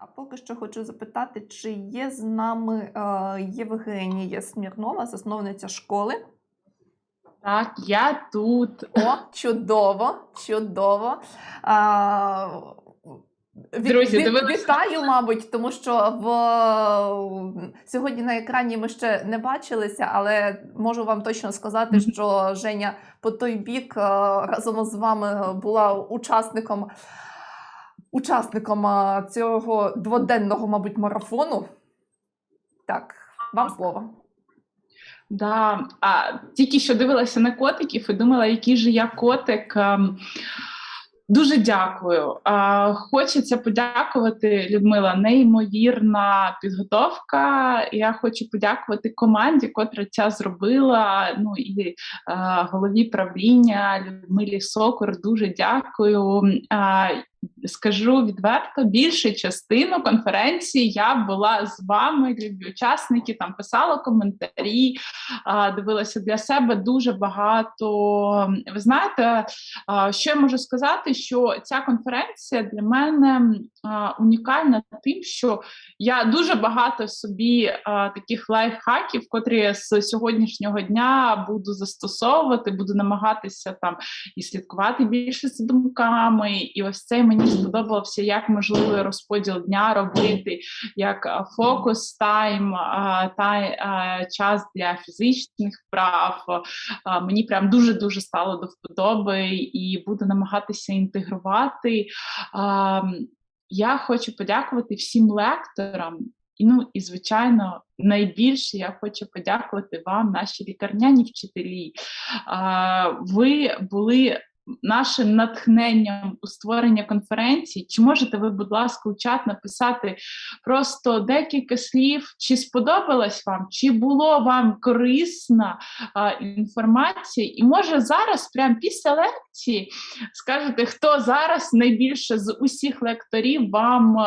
А поки що хочу запитати, чи є з нами е, Євгенія Смірнова, засновниця школи. Так, я тут. О, чудово, чудово. А, від- Друзі, від- вітаю, мабуть, тому що в сьогодні на екрані ми ще не бачилися, але можу вам точно сказати, що Женя по той бік е, разом з вами була учасником. Учасником е, цього дводенного, мабуть, марафону. Так, вам слово. Да, а, тільки що дивилася на котиків і думала, який же я котик. Ем, Дуже дякую. Хочеться подякувати Людмила. Неймовірна підготовка. Я хочу подякувати команді, котра ця зробила. Ну і а, голові правління Людмилі Сокор. Дуже дякую. Скажу відверто, більшу частину конференції я була з вами, любі учасники, там писала коментарі, дивилася для себе дуже багато. Ви знаєте, що я можу сказати, що ця конференція для мене унікальна тим, що я дуже багато собі таких лайфхаків, котрі з сьогоднішнього дня буду застосовувати, буду намагатися там і слідкувати більше за думками. І ось це мені сподобався, як можливий розподіл дня робити, як фокус тайм, а, тай, а, час для фізичних вправ. Мені прям дуже дуже стало до вподоби і буду намагатися інтегрувати. Я хочу подякувати всім лекторам. І, ну і звичайно, найбільше я хочу подякувати вам, наші лікарняні вчителі. Ви були нашим натхненням у створення конференції. Чи можете ви, будь ласка, у чат написати просто декілька слів, чи сподобалась вам, чи було вам корисна а, інформація? І може зараз, прямо після лекції, скажете, хто зараз найбільше з усіх лекторів вам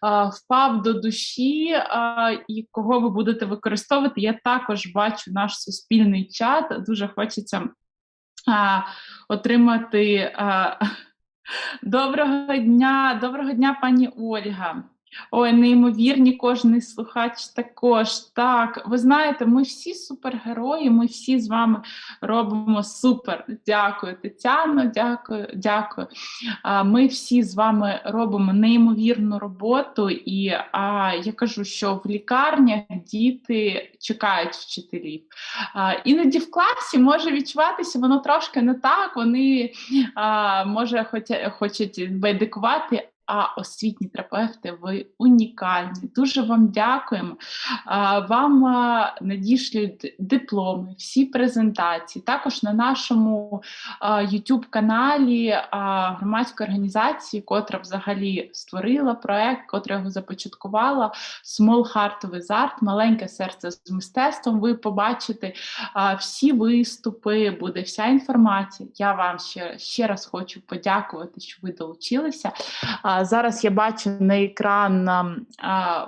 а, впав до душі а, і кого ви будете використовувати? Я також бачу наш суспільний чат. Дуже хочеться отримати. Доброго дня, доброго дня, пані Ольга. Ой, неймовірні, кожний слухач також. Так, ви знаєте, ми всі супергерої, ми всі з вами робимо супер. Дякую, Тетяно, дякую, дякую. Ми всі з вами робимо неймовірну роботу, і а, я кажу, що в лікарнях діти чекають вчителів. А, Іноді в класі може відчуватися воно трошки не так. Вони а, може хоча- хочуть байдикувати. А освітні терапевти, ви унікальні. Дуже вам дякуємо. Вам надішлють дипломи, всі презентації. Також на нашому youtube каналі громадської організації, котра взагалі створила проект, котра його започаткувала. Small Heart with Art, маленьке серце з мистецтвом. Ви побачите всі виступи, буде вся інформація. Я вам ще, ще раз хочу подякувати, що ви долучилися. Зараз я бачу на екран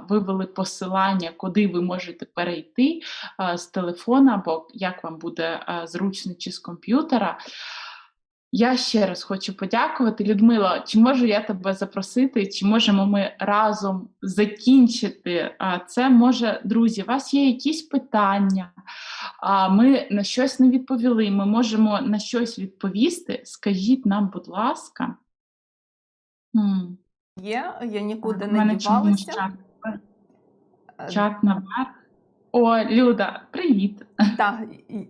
вивели посилання, куди ви можете перейти з телефона, або як вам буде зручно чи з комп'ютера. Я ще раз хочу подякувати. Людмила, чи можу я тебе запросити, чи можемо ми разом закінчити це? Може, друзі, у вас є якісь питання? Ми на щось не відповіли. Ми можемо на щось відповісти. Скажіть нам, будь ласка. Є, я нікуди не мене чомусь дівалася. чат, Е, чат наверх. О, Люда, привіт. Так,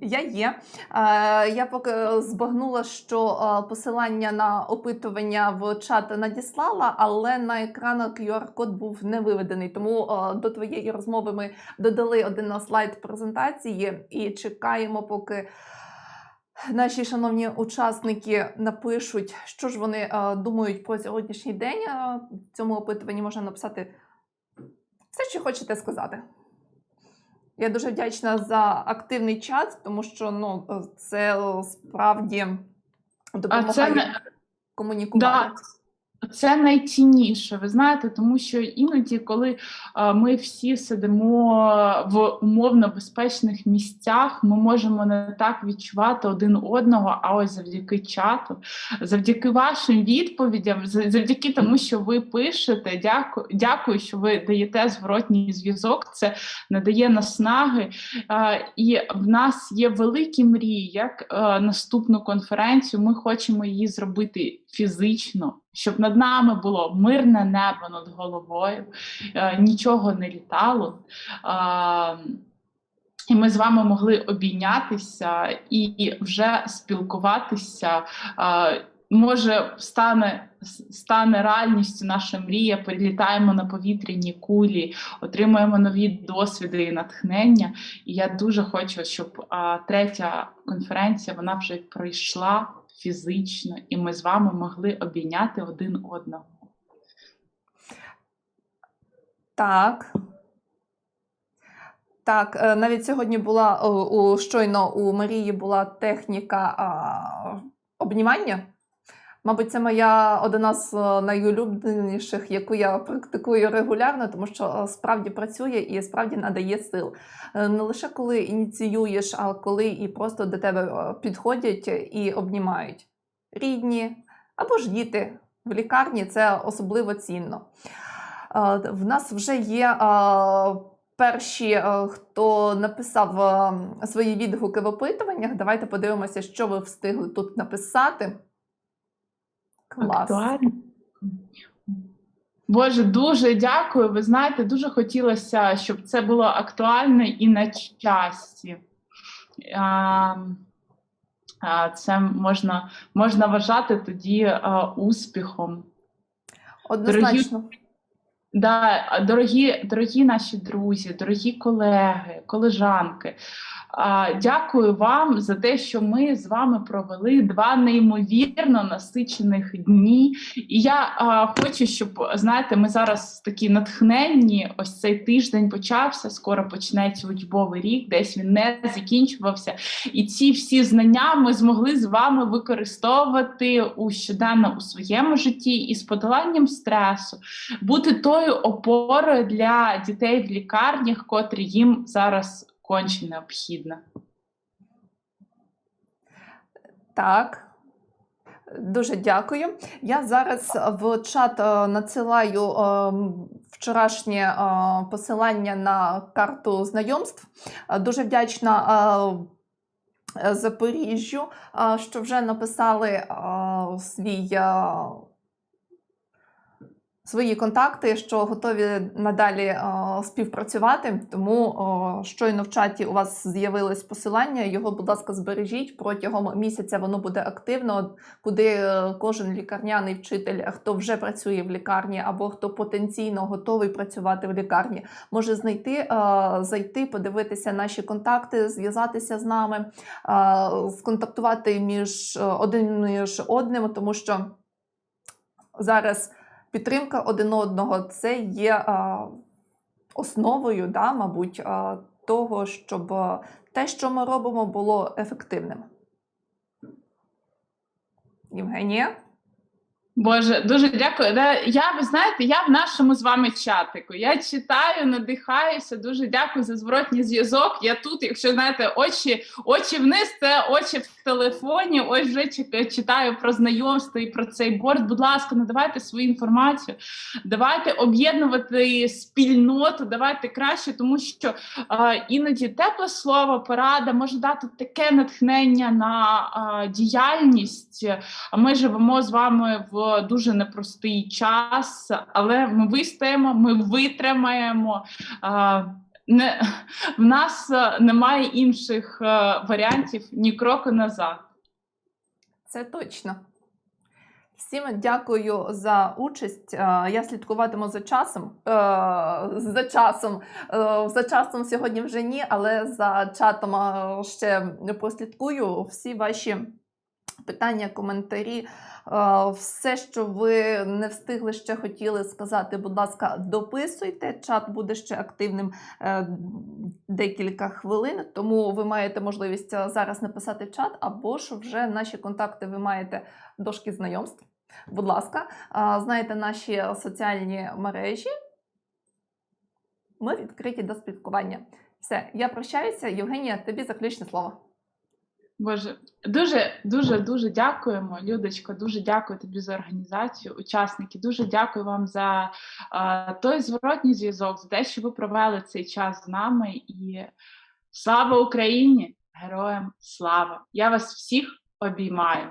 я є. Е, Я поки збагнула, що е, посилання на опитування в чат надіслала, але на екранах QR-код був не виведений. Тому е, до твоєї розмови ми додали один слайд презентації і чекаємо, поки. Наші шановні учасники напишуть, що ж вони е, думають про сьогоднішній день. Е, В цьому опитуванні можна написати все, що хочете сказати. Я дуже вдячна за активний чат, тому що ну, е, це справді справді А допомагає це комунікувати. да, це найцінніше, ви знаєте, тому що іноді, коли е, ми всі сидимо в умовно безпечних місцях, ми можемо не так відчувати один одного, а ось завдяки чату, завдяки вашим відповідям, за- завдяки тому, що ви пишете. Дякую, дякую, що ви даєте зворотній зв'язок. Це надає наснаги. Е, І в нас є великі мрії, як е, наступну конференцію. Ми хочемо її зробити фізично, щоб над нами було мирне небо над головою, е, нічого не літало. І ми з вами могли обійнятися і вже спілкуватися. Може, стане, стане реальністю наша мрія, перелітаємо на повітряні кулі, отримуємо нові досвіди і натхнення. І я дуже хочу, щоб а, третя конференція вона вже пройшла фізично, і ми з вами могли обійняти один одного. Так. Так, е, навіть сьогодні була у щойно у Марії була техніка обнімання. Мабуть, це моя одна з е, найулюбленіших, яку я практикую регулярно, тому що е, справді працює і справді надає сил. Е, Не лише коли ініціюєш, а коли і просто до тебе підходять і обнімають. Рідні або ж діти в лікарні це особливо цінно. В нас вже є перші, хто написав свої відгуки в опитуваннях. Давайте подивимося, що ви встигли тут написати. Клас. Актуально. Боже, дуже дякую. Ви знаєте, дуже хотілося, щоб це було актуально і на часі. А, Це можна, можна вважати тоді успіхом. Однозначно. Да, дорогі, дорогі наші друзі, дорогі колеги, колежанки. а, Дякую вам за те, що ми з вами провели два неймовірно насичених дні. І я а, хочу, щоб знаєте, ми зараз такі натхненні. Ось цей тиждень почався. Скоро почнеться учбовий рік, десь він не закінчувався. І ці всі знання ми змогли з вами використовувати у щоденно у своєму житті і з подоланням стресу, бути тою опорою для дітей в лікарнях, котрі їм зараз конче необхідна. Так. Дуже дякую. Я зараз в чат е, надсилаю е, вчорашнє е, посилання на карту знайомств. Дуже вдячна Запоріжжю, що вже написали свій. Свої контакти, що готові надалі е, співпрацювати. Тому е, щойно в чаті у вас з'явилось посилання. Його, будь ласка, збережіть протягом місяця. Воно буде активно, куди е, кожен лікарняний вчитель, хто вже працює в лікарні, або хто потенційно готовий працювати в лікарні, може знайти, е, зайти, подивитися наші контакти, зв'язатися з нами, е, сконтактувати між один між одним, тому що зараз підтримка один одного це є основою, да, мабуть, того, щоб те, що ми робимо, було ефективним. Євгенія? Боже, дуже дякую. Я, ви знаєте, я в нашому з вами чатику. Я читаю, надихаюся. Дуже дякую за зворотній зв'язок. Я тут, якщо знаєте, очі, очі вниз, це очі в телефоні. Ось вже чек- читаю про знайомство і про цей борт. Будь ласка, надавайте свою інформацію. Давайте об'єднувати спільноту, давайте краще, тому що е, іноді тепле слово, порада може дати таке натхнення на е, діяльність. Ми живемо з вами в дуже непростий час, але ми вистоїмо, ми витримаємо. Не, в нас е, немає інших е, варіантів ні кроку назад. Це точно. Всім дякую за участь. Е, Я слідкуватиму за часом. За часом. За часом сьогодні вже ні, але за чатом ще прослідкую всі ваші питання, коментарі. Е, Все, що ви не встигли ще хотіли сказати, будь ласка, дописуйте. Чат буде ще активним е, декілька хвилин, тому ви маєте можливість е, зараз написати чат, або ж вже наші контакти ви маєте дошки знайомств. Будь ласка, знаєте наші соціальні мережі. Ми відкриті до спілкування. Все, я прощаюся. Євгенія, тобі заключне слово. Боже, дуже, дуже, дуже дякуємо, Людочко. Дуже дякую тобі за організацію, учасники. Дуже дякую вам за е, той зворотній зв'язок, за те, що ви провели цей час з нами. І слава Україні! Героям слава! Я вас всіх обіймаю.